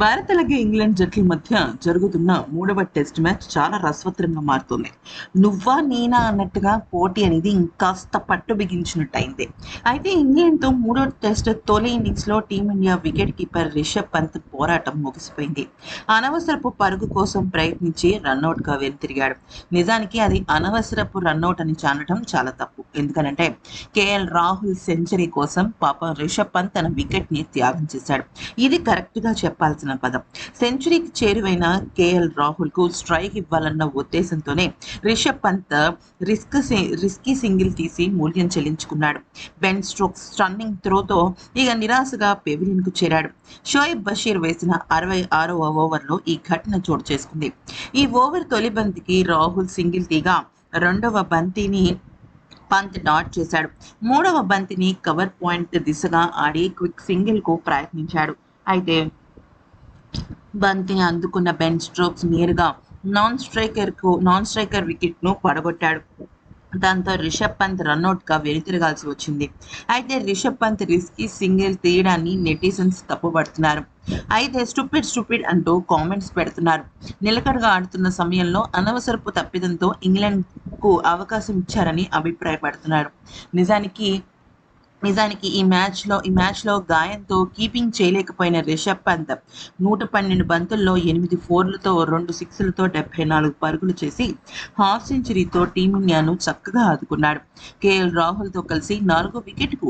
భారత్ అలాగే ఇంగ్లాండ్ జట్ల మధ్య జరుగుతున్న మూడవ టెస్ట్ మ్యాచ్ చాలా రసవత్తరంగా మారుతుంది. నువ్వా నేనా అన్నట్టుగా పోటీ అనేది ఇంకాస్త పట్టు బిగించినట్టు అయింది అయితే ఇంగ్లాండ్తో మూడో టెస్ట్ తొలి ఇన్నింగ్స్లో Team India wicket keeper Rishabh Pant పోరాటం ముగిసిపోయింది. అనవసరపు పరుగు కోసం ప్రయత్నించి రన్అట్గా వెనుతిరిగాడు. నిజానికి అది అనవసరపు రన్అట్ అని చానటం చాలా తప్పు. ఎందుకనంటే కేఎల్ రాహుల్ సెంచరీ కోసం పాప రిషబ్ పంత్ తన వికెట్ని త్యాగం చేశాడు. ఇది కరెక్ట్గా రాసిన పదం. సెంచరీకి చేరువైన కేఎల్ రాహుల్కు స్ట్రైక్ ఇవ్వాలన్న ఉద్దేశంతోనే Rishabh Pant risk risky single తీసి మూల్యం చెల్లించుకున్నాడు. బెన్ స్ట్రోక్స్ స్టన్నింగ్ త్రోతో ఇక నిరాశగా పెవిలియన్కు చేరాడు. షోయబ్ బషీర్ వేసిన అరవై ఆరవ ఓవర్లో ఈ ఘటన చోటు చేసుకుంది. ఈ ఓవర్ తొలి బంతికి రాహుల్ సింగిల్ తీగా రెండవ బంతిని పంత్ డాట్ చేశాడు. మూడవ బంతిని కవర్ పాయింట్ దిశగా ఆడి క్విక్ సింగిల్కు ప్రయత్నించాడు. అయితే బంతిని అందుకున్న బెన్ స్ట్రోక్స్ నేరుగా నాన్ స్ట్రైకర్కు నాన్ స్ట్రైకర్ వికెట్ను పడగొట్టాడు. దాంతో రిషబ్ పంత్ రన్అట్గా వెనుతిరగాల్సి వచ్చింది. అయితే రిషబ్ పంత్ రిస్కీ సింగిల్ తీయడాన్ని నెటిజన్స్ తప్పుపడుతున్నారు. అయితే స్టూపిడ్ స్టూపిడ్ అంటూ కామెంట్స్ పెడుతున్నారు. నిలకడగా ఆడుతున్న సమయంలో అనవసరపు తప్పిదంతో ఇంగ్లాండ్కు అవకాశం ఇచ్చారని అభిప్రాయపడుతున్నారు. నిజానికి నిజానికి ఈ మ్యాచ్లో ఈ మ్యాచ్లో గాయంతో కీపింగ్ చేయలేకపోయిన రిషబ్ పంత్ నూట పన్నెండు బంతుల్లో ఎనిమిది ఫోర్లతో రెండు సిక్స్లతో డెబ్బై నాలుగు పరుగులు చేసి హాఫ్ సెంచరీతో టీమిండియాను చక్కగా ఆదుకున్నాడు. కేఎల్ రాహుల్తో కలిసి నాలుగో వికెట్కు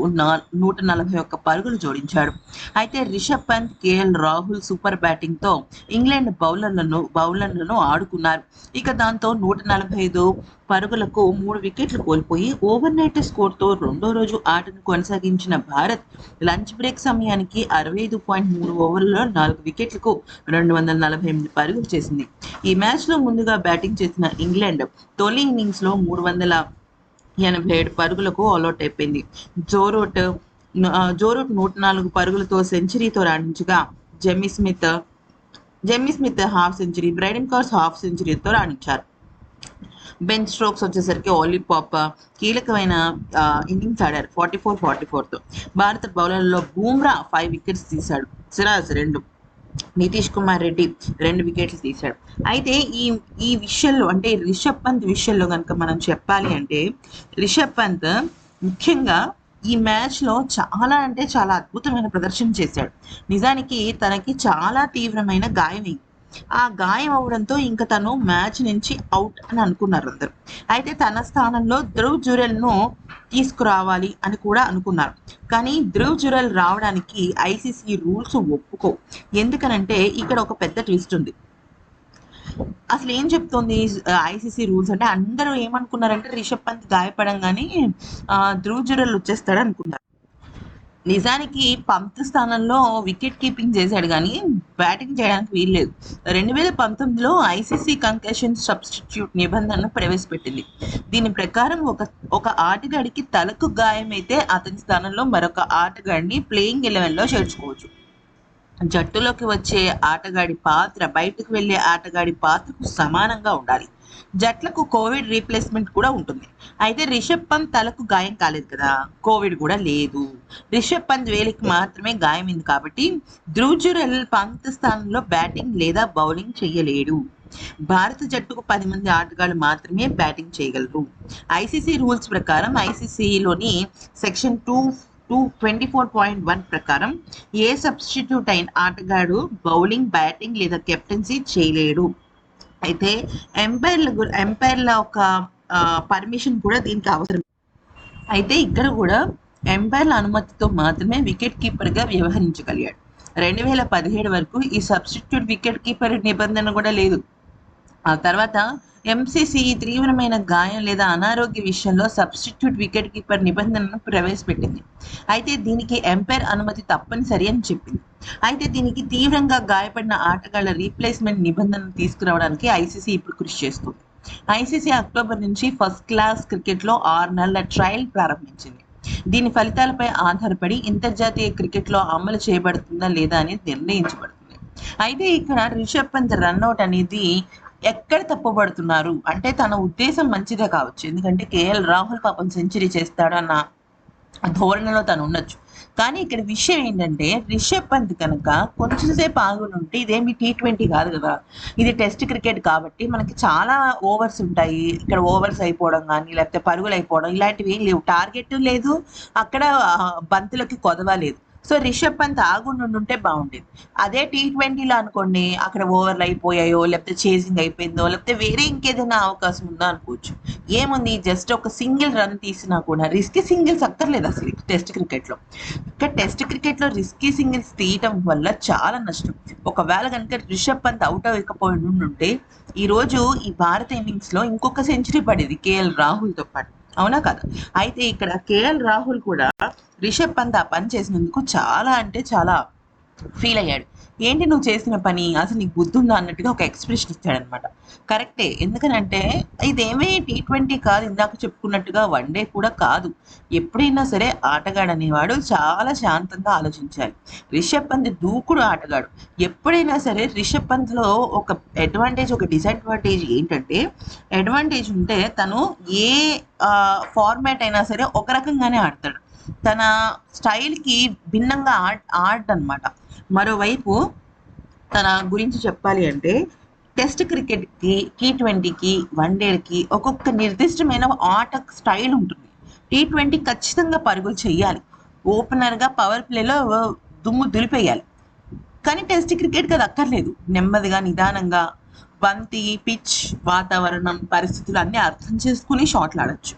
నూట నలభై ఒక్క పరుగులు జోడించాడు. అయితే రిషబ్ పంత్ కేఎల్ రాహుల్ సూపర్ బ్యాటింగ్తో ఇంగ్లాండ్ బౌలర్లను బౌలర్లను ఆడుకున్నారు. ఇక దాంతో నూట నలభై ఐదు పరుగులకు మూడు వికెట్లు కోల్పోయి ఓవర్ నైట్ స్కోర్తో రెండో రోజు ఆటను కొనసాగించిన భారత్ లంచ్ బ్రేక్ సమయానికి అరవై ఐదు పాయింట్ మూడు ఓవర్లలో నాలుగు వికెట్లకు రెండు వందల నలభై ఎనిమిది పరుగులు చేసింది. ఈ మ్యాచ్లో ముందుగా బ్యాటింగ్ చేసిన ఇంగ్లాండ్ తొలి ఇన్నింగ్స్లో మూడు వందల ఎనభై ఏడు పరుగులకు ఆల్అౌట్ అయిపోయింది. జోరూట్ జోరూట్ నూట నాలుగు పరుగులతో సెంచరీతో రాణించగా Jamie Smith Jamie Smith half century Brydon Carse half సెంచరీతో రాణించారు. బెన్ స్ట్రోక్స్ వచ్చేసరికి ఆలీపాప్ కీలకమైన ఇన్నింగ్స్ ఆడారు. ఫార్టీ ఫోర్ ఫార్టీ ఫోర్తో భారత బౌలర్లలో బూమ్రా ఫైవ్ వికెట్స్ తీశాడు. సిరాజ్ రెండు. నితీష్ కుమార్ రెడ్డి రెండు వికెట్లు తీశాడు. అయితే ఈ ఈ విషయంలో అంటే రిషబ్ పంత్ విషయంలో కనుక మనం చెప్పాలి అంటే రిషబ్ పంత్ ముఖ్యంగా ఈ మ్యాచ్లో చాలా అంటే చాలా అద్భుతమైన ప్రదర్శన చేశాడు. నిజానికి తనకి చాలా తీవ్రమైన గాయమైంది. ఆ గాయం అవడంతో ఇంకా తను మ్యాచ్ నుంచి అవుట్ అని అనుకున్నారు అందరు. అయితే తన స్థానంలో ధ్రువ్ జురెల్ను తీసుకురావాలి అని కూడా అనుకున్నారు. కానీ ధ్రువ్ జురెల్ రావడానికి ఐసీసీ రూల్స్ ఒప్పుకో. ఎందుకనంటే ఇక్కడ ఒక పెద్ద ట్విస్ట్ ఉంది. అసలు ఏం చెప్తుంది ఐసీసీ రూల్స్ అంటే అందరూ ఏమనుకున్నారంటే రిషబ్ పంత్ గాయపడంగానే ధ్రువ్ జురెల్ వచ్చేస్తాడు అనుకున్నారు నిజానికి పంత్ స్థానంలో వికెట్ కీపింగ్ చేశాడు కానీ బ్యాటింగ్ చేయడానికి వీల్లేదు. రెండు వేల పంతొమ్మిదిలో ఐసీసీ కంకెషన్ సబ్స్టిట్యూట్ నిబంధనను ప్రవేశపెట్టింది. దీని ప్రకారం ఒక ఒక ఆటగాడికి తలకు గాయమైతే అతని స్థానంలో మరొక ఆటగాడిని ప్లేయింగ్ ఎలెవెన్లో చేర్చుకోవచ్చు. జట్టులోకి వచ్చే ఆటగాడి పాత్ర బయటకు వెళ్ళే ఆటగాడి పాత్రకు సమానంగా ఉండాలి. జట్లకు కోవిడ్ రీప్లేస్మెంట్ కూడా ఉంటుంది. అయితే రిషబ్ పంత్ తలకు గాయం కాలేదు కదా. కోవిడ్ కూడా లేదు. రిషబ్ పంత్ వేలికి మాత్రమే గాయమైంది కాబట్టి ధ్రువ్ పంత్ స్థానంలో బ్యాటింగ్ లేదా బౌలింగ్ చేయలేడు భారత జట్టుకు పది మంది ఆటగాళ్ళు మాత్రమే బ్యాటింగ్ చేయగలరు. ఐసీసీ రూల్స్ ప్రకారం ఐసీసీలోని section two two twenty four point one ప్రకారం ఏ సబ్స్టిట్యూట్ అయిన ఆటగాడు బౌలింగ్ బ్యాటింగ్ లేదా కెప్టెన్సీ చేయలేడు. అయితే ఎంపైర్ల ఎంపైర్ల ఒక పర్మిషన్ కూడా దీనికి అవసరం. అయితే ఇక్కడ కూడా ఎంపైర్ల అనుమతితో మాత్రమే వికెట్ కీపర్గా వ్యవహరించగలిగాడు. రెండు వేల పదిహేడు వరకు ఈ సబ్స్టిట్యూట్ వికెట్ కీపర్ నిబంధన కూడా లేదు. ఆ తర్వాత ఎంసీసీ తీవ్రమైన గాయం లేదా అనారోగ్య విషయంలో సబ్స్టిట్యూట్ వికెట్ కీపర్ నిబంధనను ప్రవేశపెట్టింది. అయితే దీనికి ఎంపైర్ అనుమతి తప్పనిసరి అని చెప్పింది. అయితే దీనికి తీవ్రంగా గాయపడిన ఆటగాళ్ళ రీప్లేస్మెంట్ నిబంధనను తీసుకురావడానికి ఐసీసీ ఇప్పుడు కృషి చేస్తుంది. ఐసీసీ అక్టోబర్ నుంచి ఫస్ట్ క్లాస్ క్రికెట్లో ఆరు నెలల ట్రయల్ ప్రారంభించింది. దీని ఫలితాలపై ఆధారపడి అంతర్జాతీయ క్రికెట్లో అమలు చేయబడుతుందా లేదా అనేది నిర్ణయించబడుతుంది. అయితే ఇక్కడ రిషబ్ పంత్ రన్అట్ అనేది ఎక్కడ తప్పుపడుతున్నారు? అంటే తన ఉద్దేశం మంచిదే కావచ్చు. ఎందుకంటే కేఎల్ రాహుల్ పాపం సెంచరీ చేస్తాడు అన్న ధోరణిలో తను ఉండొచ్చు. కానీ ఇక్కడ విషయం ఏంటంటే రిషబ్ పంత్ కనుక కొంచెంసేపు ఆగుని ఉంటే ఇదేమి టీ ట్వంటీ కాదు కదా. ఇది టెస్ట్ క్రికెట్ కాబట్టి మనకి చాలా ఓవర్స్ ఉంటాయి. ఇక్కడ ఓవర్స్ అయిపోవడం కానీ లేకపోతే పరుగులు అయిపోవడం ఇలాంటివి ఏం లేవు. టార్గెట్ లేదు. అక్కడ బంతులకి కొదవ లేదు సో రిషబ్ పంత్ ఆగుండి ఉంటే బాగుండేది. అదే టీ ట్వంటీలో అనుకోండి అక్కడ ఓవర్లు అయిపోయాయో లేకపోతే చేసింగ్ అయిపోయిందో లేకపోతే వేరే ఇంకేదైనా అవకాశం ఉందో అనుకోవచ్చు. ఏముంది జస్ట్ ఒక సింగిల్ రన్ తీసినా కూడా రిస్కీ సింగిల్స్ అక్కర్లేదు అసలు టెస్ట్ క్రికెట్లో. ఇక్కడ టెస్ట్ క్రికెట్లో రిస్కీ సింగిల్స్ తీయటం వల్ల చాలా నష్టం. ఒకవేళ కనుక రిషబ్ పంత్ అవుట్ అవ్వకపోయి ఉంటే ఈ ఈ భారత ఇన్నింగ్స్లో ఇంకొక సెంచరీ పడేది కేఎల్ రాహుల్తో పాటు. అవునా కదా? అయితే ఇక్కడ కేఎల్ రాహుల్ కూడా రిషబ్ పంత్ ఆ పని చేసినందుకు చాలా అంటే చాలా ఫీల్ అయ్యాడు. ఏంటి నువ్వు చేసిన పని? అసలు నీకు బుద్ధి అన్నట్టుగా ఒక ఎక్స్ప్రెషన్ ఇచ్చాడనమాట. కరెక్టే. ఎందుకనంటే ఇదేమీ టీ ట్వంటీ కాదు ఇందాక చెప్పుకున్నట్టుగా వన్ డే కూడా కాదు. ఎప్పుడైనా సరే ఆటగాడు అనేవాడు చాలా శాంతంగా ఆలోచించాలి. రిషబ్ పంత్ దూకుడు ఆటగాడు. ఎప్పుడైనా సరే రిషబ్ పంత్లో ఒక అడ్వాంటేజ్ ఒక డిసడ్వాంటేజ్ ఏంటంటే అడ్వాంటేజ్ ఉంటే తను ఏ ఫార్మాట్ అయినా సరే ఒక రకంగానే ఆడతాడు. తన స్టైల్కి భిన్నంగా ఆడ్ ఆడనమాట మరోవైపు తన గురించి చెప్పాలి అంటే టెస్ట్ క్రికెట్కి టీ ట్వంటీకి వన్ డేకి ఒక్కొక్క నిర్దిష్టమైన ఆట స్టైల్ ఉంటుంది. టీ ట్వంటీ ఖచ్చితంగా పరుగులు చేయాలి ఓపెనర్గా పవర్ ప్లేలో దుమ్ము దులిపేయాలి. కానీ టెస్ట్ క్రికెట్కి అది అక్కర్లేదు. నెమ్మదిగా నిదానంగా బంతి పిచ్ వాతావరణం పరిస్థితులు అన్నీ అర్థం చేసుకుని షాట్లు ఆడచ్చు.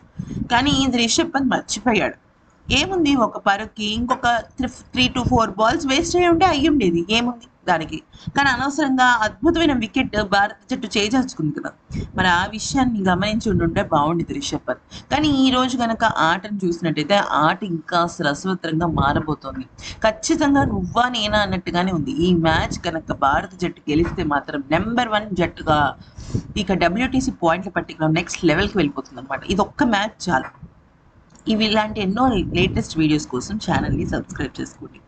కానీ ఇది రిషబ్ పంత్ మర్చిపోయాడు. ఏముంది? ఒక పరుక్కి ఇంకొక three three two four balls waste అయ్యి ఉంటే అయ్యి ఉండేది. ఏముంది దానికి? కానీ అనవసరంగా అద్భుతమైన వికెట్ భారత జట్టు చేజార్చుకుంది కదా. మరి ఆ విషయాన్ని గమనించి ఉండుంటే బాగుండేది రిషబ్ పంత్. కానీ ఈ రోజు కనుక ఆటను చూసినట్టయితే ఆట ఇంకా రసవత్తరంగా మారబోతోంది. ఖచ్చితంగా నువ్వా నేనా అన్నట్టుగానే ఉంది. ఈ మ్యాచ్ కనుక భారత జట్టు గెలిస్తే మాత్రం నెంబర్ వన్ జట్టుగా ఇక డబ్ల్యూటీసీ పాయింట్ల పట్టికలో నెక్స్ట్ లెవెల్కి వెళ్ళిపోతుంది అనమాట ఇది ఒక్క మ్యాచ్ చాలు. ఇవి ఇలాంటి ఎన్నో లేటెస్ట్ వీడియోస్ కోసం ఛానల్ని సబ్స్క్రైబ్ చేసుకోండి.